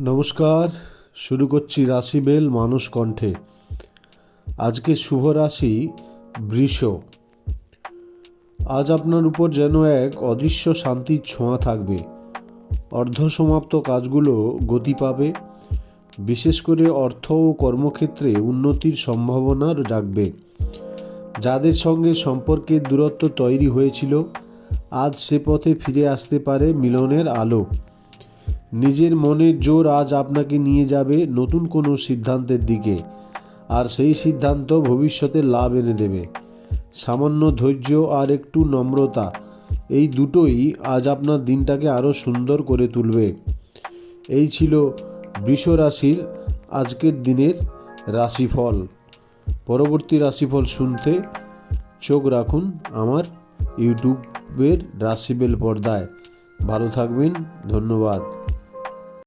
নমস্কার, শুরু করছি রাশিবেল মানুষ কণ্ঠে। আজকে শুভ রাশি বৃষ। আজ আপনার উপর যেন এক অদৃশ্য শান্তির ছোঁয়া থাকবে। অর্ধসমাপ্ত কাজগুলো গতি পাবে। বিশেষ করে অর্থ ও কর্মক্ষেত্রে উন্নতির সম্ভাবনা জাগবে। যাদের সঙ্গে সম্পর্কের দূরত্ব তৈরি হয়েছিল, আজ সে পথে ফিরে আসতে পারে মিলনের আলো। নিজের মনের জোর আজ আপনাকে নিয়ে যাবে নতুন কোনো সিদ্ধান্তের দিকে। আর সেই সিদ্ধান্ত ভবিষ্যতে লাভ এনে দেবে। সামান্য ধৈর্য আর একটু নম্রতা, এই দুটোই আজ আপনার দিনটাকে আরও সুন্দর করে তুলবে। এই ছিল বৃষ রাশির আজকের দিনের রাশিফল। পরবর্তী রাশিফল শুনতে চোখ রাখুন আমার ইউটিউবের রাশিবেল পর্দায়। ভালো থাকবেন, ধন্যবাদ।